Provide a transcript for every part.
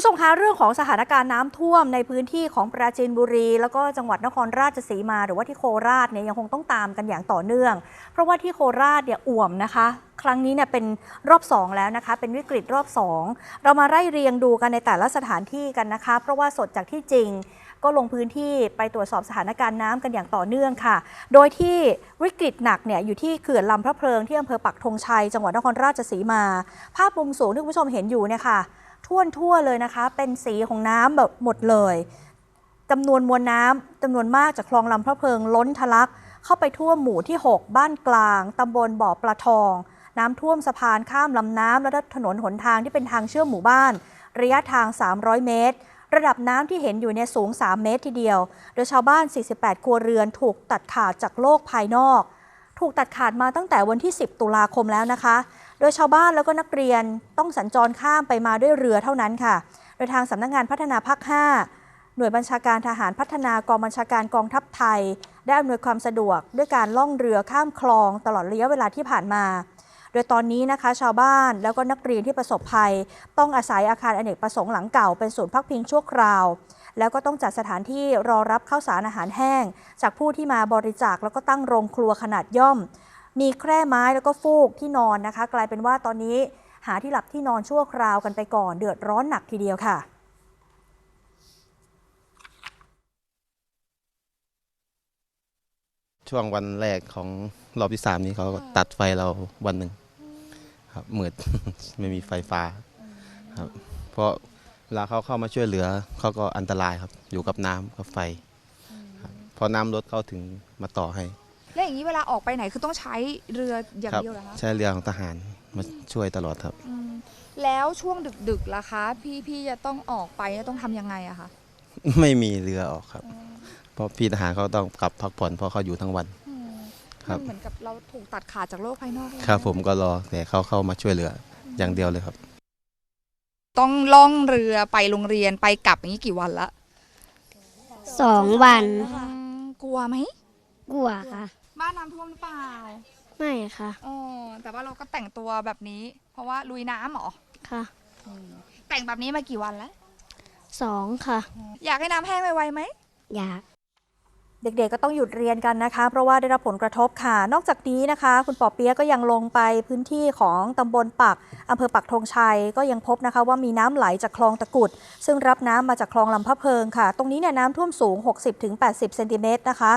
ผู้ชมคะเรื่องของสถานการณ์น้ำท่วมในพื้นที่ของปราจีนบุรี แล้วก็จังหวัดนครราชสีมา หรือว่าที่โคราชเนี่ยยังคงต้องตามกันอย่างต่อเนื่อง เพราะว่าที่โคราชเนี่ยอ่วมนะคะ ครั้งนี้เนี่ยเป็นรอบ 2 แล้วนะคะ เป็นวิกฤตรอบ 2 เรามาไล่เรียงดูกันในแต่ละสถานที่กันนะคะ เพราะว่าสดจากที่จริงก็ลงพื้นที่ไปตรวจสอบสถานการณ์น้ำกันอย่างต่อเนื่องค่ะ โดยที่วิกฤตหนักเนี่ยอยู่ที่เขื่อนลำพระเพลิงที่อำเภอปักธงชัย จังหวัดนครราชสีมา ภาพมุมสูงที่คุณผู้ชมเห็นอยู่เนี่ยค่ะ ท่วนทั่วเลยนะคะ เป็นสีของน้ำแบบหมดเลยจำนวนมวลน้ำจำนวนมากจากคลองลำพระเพลิงล้นทะลัก เข้าไปท่วมหมู่ที่ 6 บ้านกลางตำบลบ่อปลาทอง น้ำท่วมสะพานข้ามลำน้ำและถนนหนทางที่เป็นทางเชื่อมหมู่บ้าน ระยะทาง 300 เมตร ระดับน้ำที่เห็นอยู่เนี่ยสูง 3 เมตรทีเดียว โดยชาวบ้าน 48 ครัวเรือนถูกตัดขาดจากโลกภายนอก ถูกตัดขาดมาตั้งแต่วันที่ 10 ตุลาคมแล้วนะคะ โดยชาวบ้านแล้วก็นักเรียนต้องสัญจรข้ามไปมาด้วยเรือเท่านั้นค่ะ โดยทางสำนักงานพัฒนาภาค 5 หน่วยบัญชาการทหารพัฒนากองบัญชาการกองทัพไทย ได้อำนวยความสะดวกด้วยการล่องเรือข้ามคลองตลอดระยะเวลาที่ผ่านมา โดยตอนนี้นะคะ ชาวบ้านแล้วก็นักเรียนที่ประสบภัย ต้องอาศัยอาคารอเนกประสงค์หลังเก่าเป็นศูนย์พักพิงชั่วคราวแล้วก็ต้องจัดสถานที่รอรับข้าวสารอาหารแห้ง จากผู้ที่มาบริจาคแล้วก็ตั้งโรงครัวขนาดย่อม มีแคร่ไม้แล้วก็ฟูกที่นอนนะคะ กลายเป็นว่าตอนนี้หาที่หลับที่นอนชั่วคราวกันไปก่อน เดือดร้อนหนักทีเดียวค่ะ ช่วงวันแรกของรอบที่สามนี้เขาตัดไฟเราวันหนึ่งครับมืด ไม่มีไฟฟ้าครับเพราะเวลาเขาเข้ามาช่วยเหลือเขาก็อันตรายครับ อยู่กับน้ำกับไฟครับพอน้ำลดเขาถึงมาต่อให้ แล้วอย่างนี้เวลาออกไปไหนคือต้องใช้เรืออย่างครับเดียวเหรอคะใช้เรือของทหารมาช่วยตลอดครับ อืมแล้วช่วงดึกๆล่ะคะ พี่พี่จะต้องออกไปต้องทำยังไงอะคะไม่มีเรือออกครับ เพราะพี่ทหารเขาต้องกลับพักผ่อนเพราะเขาอยู่ทั้งวัน อืมครับ มันเหมือนกับเราถูกตัดขาดจากโลกภายนอกเลยนะครับผมก็รอแต่เขาเข้ามาช่วยเหลืออย่างเดียวเลยครับ ต้องล่องเรือไปโรงเรียนไปกลับอย่างนี้กี่วันละสองวัน อืมกลัวไหม กลัวค่ะ บ้านน้ำท่วมหรือเปล่าไม่ค่ะอ๋อแต่ว่าเราก็แต่งตัวแบบนี้ เพราะว่าลุยน้ำเหรอค่ะอืมแต่งแบบนี้มากี่วันแล้ว สองค่ะ อยากให้น้ำแห้งไวๆไหมอยาก เด็กๆก็ต้องหยุดเรียนกันนะคะ เพราะว่าได้รับผลกระทบค่ะ นอกจากนี้นะคะ คุณปอเปียะก็ยังลงไปพื้นที่ของตำบลปักอำเภอปักธงชัยก็ยังพบนะคะว่ามีน้ำไหลจากคลองตะกุด ซึ่งรับน้ำมาจากคลองลำพะเพิงค่ะ ตรงนี้เนี่ยน้ำท่วมสูง 60-80เซนติเมตรนะคะ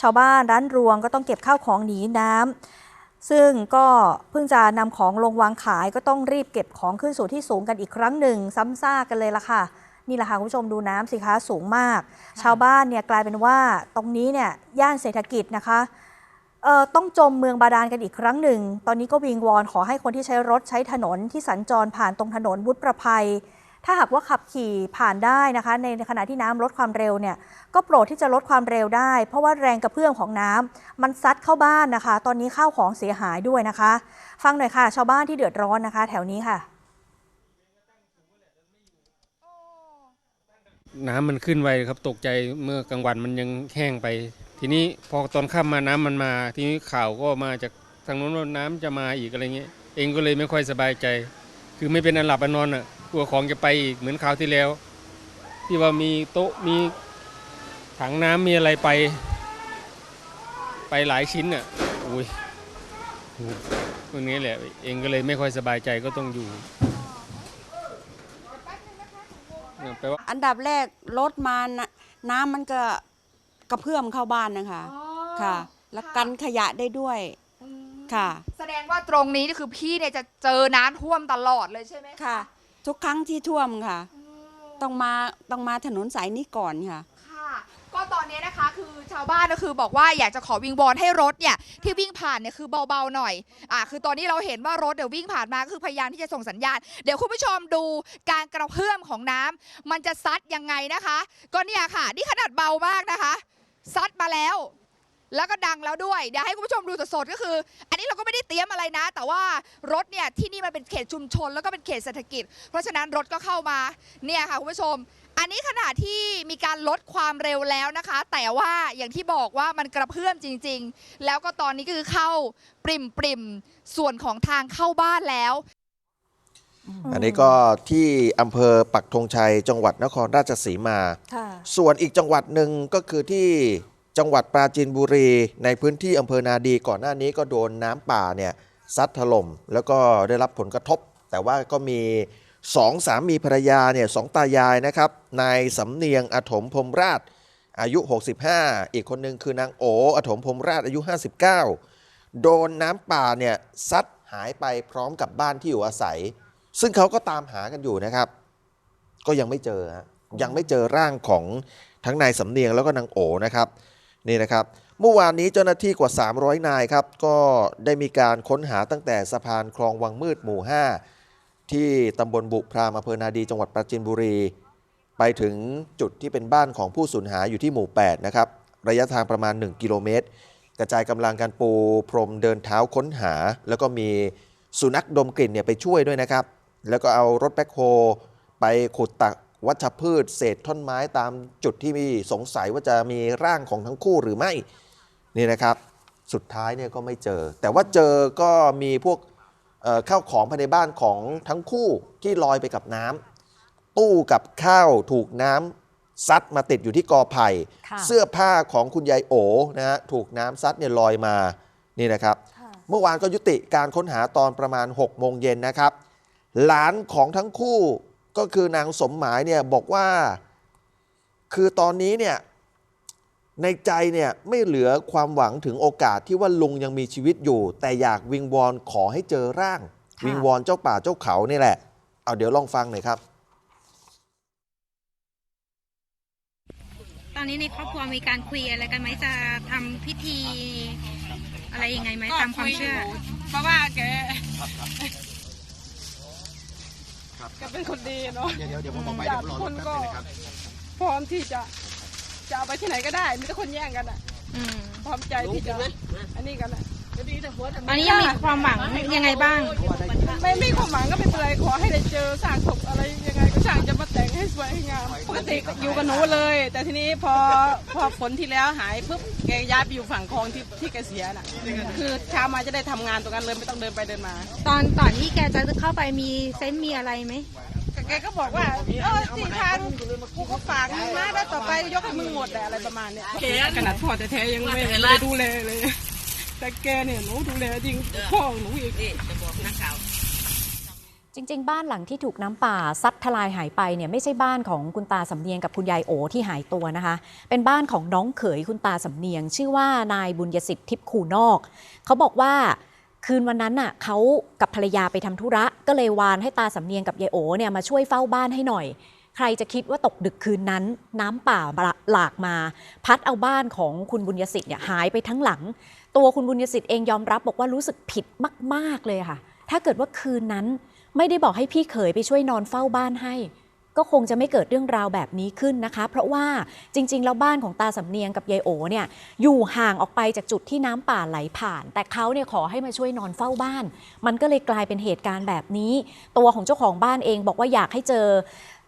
ชาวบ้านร้านรวงก็ต้องเก็บข้าวของหนีน้ำซึ่งก็เพิ่งจะนำของลงวางขายก็ต้องรีบเก็บของขึ้นสู่ที่สูงกันอีกครั้งหนึ่งซ้ำซากกันเลยละค่ะ นี่แหละค่ะคุณผู้ชมดูน้ำสิคะสูงมาก ชาวบ้านเนี่ยกลายเป็นว่าตรงนี้เนี่ยย่านเศรษฐกิจนะคะเอ่อต้องจมเมืองบาดาลกันอีกครั้งหนึ่ง ตอนนี้ก็วิงวอนขอให้คนที่ใช้รถใช้ถนนที่สัญจรผ่านตรงถนนวุฒิประภัย ถ้าหากว่าขับขี่ผ่านได้นะคะ ในขณะที่น้ำลดความเร็วเนี่ยก็โปรดที่จะลดความเร็วได้ เพราะว่าแรงกระเพื่อมของน้ำมันซัดเข้าบ้านนะคะ ตอนนี้ข้าวของเสียหายด้วยนะคะ ฟังหน่อยค่ะ ชาวบ้านที่เดือดร้อนนะคะ แถวนี้ค่ะ น้ำมันขึ้นไวครับ ตกใจเมื่อกลางวันมันยังแห้งไป ทีนี้พอตอนค่ำมาน้ำมันมา ทีนี้ข่าวก็มาจากทางโน้นว่าน้ำจะมาอีกอะไรเงี้ยเองก็เลยไม่ค่อยสบายใจ คือไม่เป็นอันหลับอันนอนอะกลัวของจะไปอีกเหมือนคราวที่แล้ว ที่ว่ามีโต๊ะมีถังน้ำมีอะไรไป ไปหลายชิ้นอะอุ้ยตรงนี้แหละเองก็เลยไม่ค่อยสบายใจก็ต้องอยู่ แปลว่าอันดับแรกรถมานะน้ำมันก็กระเพื่อมเข้าบ้านนะคะค่ะ แล้วกันขยะได้ด้วยค่ะ แสดงว่าตรงนี้นี่คือพี่เนี่ยจะเจอน้ำท่วมตลอดเลยใช่ไหมค่ะ ทุกครั้งที่ท่วมค่ะต้องมาต้องมาถนนสายนี้ก่อนค่ะค่ะก็ ตอนนี้นะคะคือชาวบ้านก็คือบอกว่าอยากจะขอวิงบอลให้รถเนี่ยที่วิ่งผ่านเนี่ยคือเบาๆหน่อยอ่าคือตอนนี้เราเห็นว่ารถเดี๋ยววิ่งผ่านมาก็คือพยายามที่จะส่งสัญญาณ เดี๋ยวคุณผู้ชมดูการกระเพื่อมของน้ำมันจะซัดยังไงนะคะ ก็เนี่ยค่ะนี่ขนาดเบามากนะคะ ซัดมาแล้ว แล้วก็ดังแล้วด้วยเดี๋ยวให้คุณผู้ชมดูสดๆก็คือ อันนี้เราก็ไม่ได้เตรียมอะไรนะ แต่ว่ารถเนี่ยที่นี่มันเป็นเขตชุมชน แล้วก็เป็นเขตเศรษฐกิจ เพราะฉะนั้นรถก็เข้ามาเนี่ยค่ะคุณผู้ชม อันนี้ขณะที่มีการลดความเร็วแล้วนะคะ แต่ว่าอย่างที่บอกว่ามันกระเพื่อมจริง ๆ แล้วก็ตอนนี้ก็คือเข้าปริมปริมๆส่วนของทางเข้าบ้านแล้ว อันนี้ก็ที่อำเภอปักธงชัย จังหวัดนครราชสีมา ค่ะ ส่วนอีกจังหวัดหนึ่งก็คือที่จังหวัดปราจีนบุรี ในพื้นที่อำเภอนาดีก่อนหน้านี้ก็โดนน้ำป่าเนี่ยซัดถล่มแล้วก็ได้รับผลกระทบ แต่ว่าก็มี สองสามีภรรยาเนี่ยสองตายายนะครับนายสำเนียงอถมพรมราชอายุ 65 อีกคนหนึ่งคือนางโออถมพรมราชอายุ 59 โดนน้ำป่าเนี่ยซัดหายไปพร้อมกับบ้านที่อยู่อาศัย ซึ่งเขาก็ตามหากันอยู่นะครับ ก็ยังไม่เจอฮะยังไม่เจอร่างของทั้งนายสำเนียงแล้วก็นางโอนะครับนี่นะครับเมื่อวานนี้เจ้าหน้าที่กว่า 300 นายครับ ก็ได้มีการค้นหาตั้งแต่สะพานคลองวังมืดหมู่ 5 ที่ตำบลบุพรามอำเภอนาดีจังหวัดปราจีนบุรี ไปถึงจุดที่เป็นบ้านของผู้สูญหายอยู่ที่หมู่ 8 นะครับ ระยะทางประมาณ 1 กิโลเมตร กระจายกำลังการปูพรมเดินเท้าค้นหา แล้วก็มีสุนัขดมกลิ่นเนี่ยไปช่วยด้วยนะครับ แล้วก็เอารถแบ็คโฮไปขุดตักวัชพืช เศษท่อนไม้ตามจุดที่มีสงสัยว่าจะมีร่างของทั้งคู่หรือไม่นี่นะครับ สุดท้ายเนี่ยก็ไม่เจอ แต่ว่าเจอก็มีพวก เอ่อข้าวของภายในบ้านของทั้งคู่ที่ลอยไปกับน้ำตู้กับข้าวถูกน้ำซัดมาติดอยู่ที่กอไผ่ค่ะเสื้อผ้าของคุณยายโอนะฮะถูกน้ำซัดเนี่ยลอยมานี่นะครับค่ะเมื่อวานก็ยุติการค้นหาตอนประมาณ6โมงเย็นนะครับ หลานของทั้งคู่ก็คือนางสมหมายเนี่ยบอกว่า คือตอนนี้เนี่ย ในใจเนี่ยไม่เหลือความหวังถึงโอกาสที่ว่าลุงยังมีชีวิตอยู่ แต่อยากวิงวอนขอให้เจอร่าง ค่ะ วิงวอนเจ้าป่าเจ้าเขานี่แหละ เอาเดี๋ยวลองฟังหน่อยครับ ตอนนี้ในครอบครัวมีการคุยอะไรกันไหมจะทำพิธีอะไรยังไงไหมตามความเชื่อเพราะว่าแกแกเป็นคนดีเนาะ เดี๋ยวเดี๋ยวผมบอกไปญาติคนก็พร้อมที่จะ จะเอาไปที่ไหนก็ได้มีแต่คนแย่งกันอะอืมพร้อมใจที่จะอันนี้กันอะอันนี้ยังมีความหวังยังไงบ้าง ไม่ไม่ความหวังก็ไม่เป็นไรขอให้ได้เจอสร้างศพอะไรยังไงก็ช่างจะมาแต่งให้สวยให้งามปกติอยู่กับหนูเลย แต่ทีนี้พอพอฝนที่แล้วหายปุ๊บแกย้ายไปอยู่ฝั่งคลองที่ที่แกเสียน่ะ คือเช้ามาจะได้ทำงานตรงนั้นเลยไม่ต้องเดินไปเดินมา ตอนตอนที่แกจะเข้าไปมีเซนต์มีอะไรไหม แกก็บอกว่าเออสี่พันกูก็ฝากมึงมาแล้วต่อไปยกให้มึงหมดแหละอะไรประมาณเนี้ยขนาดพ่อแต่แท้ๆยังไม่ไม่ได้ดูแลเลย แต่แกเนี่ยหนูดูแลจริงพ่อหนูอีกจริง ๆ บ้านหลังที่ถูกน้ำป่าซัดทลายหายไปเนี่ยไม่ใช่บ้านของคุณตาสำเนียงกับคุณยายโอที่หายตัวนะคะ เป็นบ้านของน้องเขยคุณตาสำเนียง ชื่อว่านายบุญยสิทธิ์ทิพย์คูนอก เขาบอกว่า คืนวันนั้นน่ะเขากับภรรยาไปทำธุระ ก็เลยวานให้ตาสำเนียงกับยายโอเนี่ยมาช่วยเฝ้าบ้านให้หน่อย ใครจะคิดว่าตกดึกคืนนั้น น้ำป่าหลากมา พัดเอาบ้านของคุณบุญยสิทธิ์เนี่ยหายไปทั้งหลัง ตัวคุณบุญยสิทธิ์เองยอมรับบอกว่ารู้สึกผิดมาก ๆเลยค่ะ ถ้าเกิดว่าคืนนั้นไม่ได้บอกให้พี่เขยไปช่วยนอนเฝ้าบ้านให้ ก็คงจะไม่เกิดเรื่องราวแบบนี้ขึ้นนะคะ เพราะว่าจริง ๆ แล้วบ้านของตาสำเนียงกับยายโอเนี่ยอยู่ห่างออกไปจากจุดที่น้ำป่าไหลผ่าน แต่เขาเนี่ยขอให้มาช่วยนอนเฝ้าบ้าน มันก็เลยกลายเป็นเหตุการณ์แบบนี้ ตัวของเจ้าของบ้านเองบอกว่าอยากให้เจอ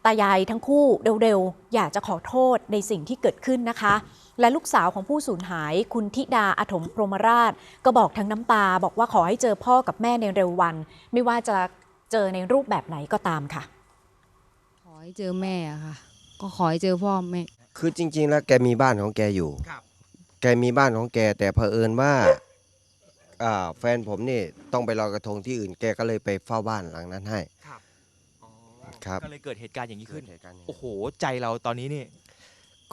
ตายายทั้งคู่เร็วๆ อยากจะขอโทษในสิ่งที่เกิดขึ้นนะคะ และลูกสาวของผู้สูญหาย คุณธิดาอถมพรมราช ก็บอกทั้งน้ำตา บอกว่าขอให้เจอพ่อกับแม่ในเร็ววัน ไม่ว่าจะเจอในรูปแบบไหนก็ตามค่ะ ให้เจอแม่อะค่ะ ก็ขอให้เจอพ่อแม่ คือจริง ๆ แล้วแกมีบ้านของแกอยู่ ครับ แกมีบ้านของแกแต่เผอิญว่าอ่า แฟนผมนี่ต้องไปลอยกระทงที่อื่นแกก็เลยไปเฝ้าบ้านหลังนั้นให้ ครับอ๋อครับ ก็เลยเกิดเหตุการณ์อย่างนี้ขึ้นเกิดเหตุการณ์อย่างนี้โอ้โห ใจเราตอนนี้นี่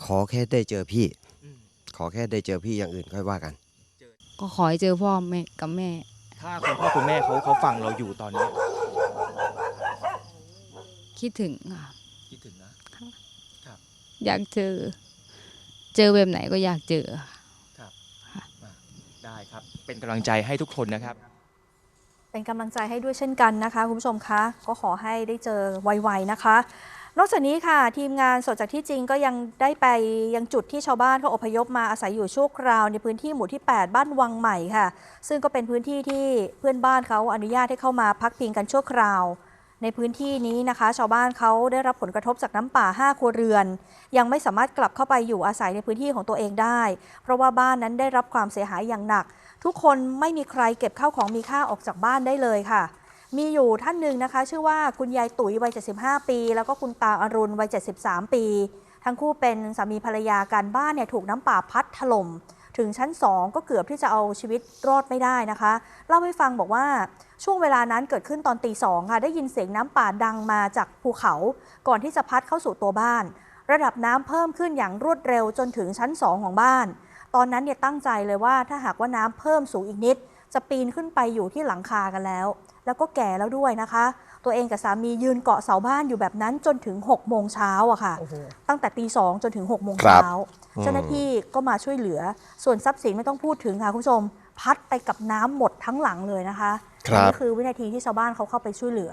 ขอแค่ได้เจอพี่ อืมขอแค่ได้เจอพี่อย่างอื่นค่อยว่ากัน ก็ขอให้เจอพ่อแม่กับแม่ ถ้าคุณพ่อคุณแม่เขาเขาฟังเราอยู่ตอนนี้ คิดถึงค่ะคิดถึงนะอยากเจอ เจอแบบไหนก็อยากเจอค่ะได้ครับ เป็นกำลังใจให้ทุกคนนะครับ เป็นกำลังใจให้ด้วยเช่นกันนะคะ คุณผู้ชมคะ ก็ขอให้ได้เจอไวๆนะคะ นอกจากนี้ค่ะ ทีมงานสดจากที่จริงก็ยังได้ไปยังจุดที่ชาวบ้านเขาอพยพมาอาศัยอยู่ชั่วคราว ในพื้นที่หมู่ที่ 8 บ้านวังใหม่ค่ะ ซึ่งก็เป็นพื้นที่ที่เพื่อนบ้านเขาอนุญาตให้เข้ามาพักพิงกันชั่วคราว ในพื้นที่นี้นะคะ ชาวบ้านเขาได้รับผลกระทบจากน้ำป่า 5 ครัวเรือน ยังไม่สามารถกลับเข้าไปอยู่อาศัยในพื้นที่ของตัวเองได้ เพราะว่าบ้านนั้นได้รับความเสียหายอย่างหนัก ทุกคนไม่มีใครเก็บข้าวของมีค่าออกจากบ้านได้เลยค่ะ มีอยู่ท่านหนึ่งนะคะ ชื่อว่าคุณยายตุ๋ยวัย 75 ปี แล้วก็คุณตาอรุณวัย 73 ปี ทั้งคู่เป็นสามีภรรยากันบ้านเนี่ยถูกน้ำป่าพัดถล่ม ถึงชั้น 2 ก็เกือบที่จะเอาชีวิตรอดไม่ได้นะคะ เล่าให้ฟังบอกว่าช่วงเวลานั้นเกิดขึ้นตอนตีสองค่ะ ได้ยินเสียงน้ำป่าดังมาจากภูเขา ก่อนที่จะพัดเข้าสู่ตัวบ้าน ระดับน้ำเพิ่มขึ้นอย่างรวดเร็วจนถึงชั้น 2 ของบ้าน ตอนนั้นเนี่ยตั้งใจเลยว่าถ้าหากว่าน้ำเพิ่มสูงอีกนิด จะปีนขึ้นไปอยู่ที่หลังคากันแล้ว แล้วก็แก่แล้วด้วยนะคะ ตัวเองกับสามียืนเกาะเสาบ้านอยู่แบบนั้นจนถึง6โมงเช้าอะค่ะ ตั้งแต่ตีสองจนถึง6โมงครับเช้าอืมเจ้าหน้าที่ก็มาช่วยเหลือ ส่วนทรัพย์สินไม่ต้องพูดถึงค่ะคุณผู้ชม พัดไปกับน้ำหมดทั้งหลังเลยนะคะครับนี่คือวินาทีที่ชาวบ้านเขาเข้าไปช่วยเหลือ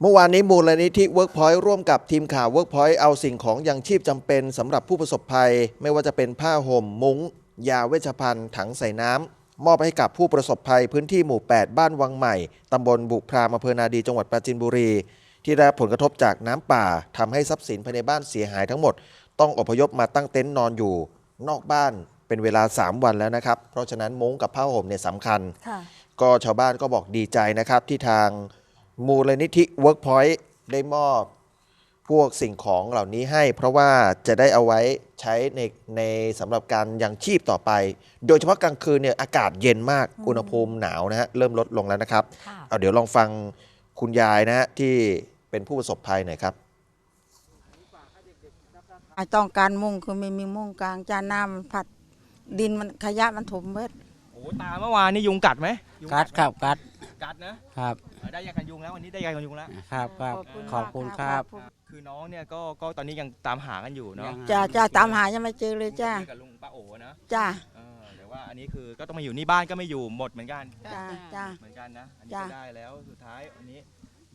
เมื่อวานนี้มูลนิธิ Workpoint ร่วมกับทีมข่าว Workpoint เอาสิ่งของยังชีพจำเป็นสำหรับผู้ประสบภัย ไม่ว่าจะเป็นผ้าห่มมุง้ง ยาเวชภัณฑ์ถังใส่น้ำ มอบให้กับผู้ประสบภัยพื้นที่หมู่ 8 บ้านวังใหม่ ตำบลบุพรามอำเภอนาดีจังหวัดปราจีนบุรี ที่ได้รับผลกระทบจากน้ำป่าทำให้ทรัพย์สินภายในบ้านเสียหายทั้งหมด ต้องอพยพมาตั้งเต็นท์นอนอยู่ นอกบ้านเป็นเวลา 3 วันแล้วนะครับ เพราะฉะนั้นมุ้งกับผ้าห่มเนี่ยสำคัญค่ะก็ชาวบ้านก็บอกดีใจนะครับที่ทางมูลนิธิ Workpoint ได้มอบ พวกสิ่งของเหล่านี้ให้ เพราะว่าจะได้เอาไว้ใช้ในในสำหรับการยังชีพต่อไป โดยเฉพาะกลางคืนเนี่ยอากาศเย็นมากอืมอุณหภูมิหนาวนะฮะเริ่มลดลงแล้วนะครับค่ะเอาเดี๋ยวลองฟังคุณยายนะฮะที่เป็นผู้ประสบภัยหน่อยครับไอต้องการมุงคือไม่มีมุงกลางจานน้ำมันผัดดินมันขยะมันถมเบิดโอ้ตาเมื่อวานนี่ยุงกัดไหมยุงกัดครับกัดกัดนะครับเออได้ยากันยุงแล้ววันนี้ได้ยากันยุงแล้ว ครับครับขอบคุณครับ คือน้องเนี่ยก็ก็ตอนนี้ยังตามหากันอยู่เนาะจ้าจ้าตามหายังไม่เจอเลยจ้ากับลุงป้าโอ๋นะจ้าเออแต่ว่าอันนี้คือก็ต้องมาอยู่นี่บ้านก็ไม่อยู่หมดเหมือนกันจ้าจ้าเหมือนกันนะอันนี้จ้ะก็ได้แล้วสุดท้ายอันนี้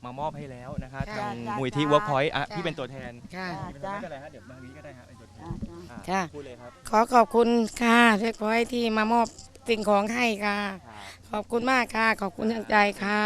มามอบให้แล้วนะคะจ้ะทางจ้ะมูลที่จ้ะ Workpoint อะจ้ะที่เป็นตัวแทนค่ะไม่เป็นไรไม่เป็นไรฮะเดี๋ยวมาทางนี้ก็ได้ฮะเป็นตัวแทนอ่ค่ะพูดเลยครับขอขอบคุณค่ะเรียกร้อยที่มามอบสิ่งของให้ค่ะ ขอบคุณมากค่ะ ขอบคุณจากใจค่ะ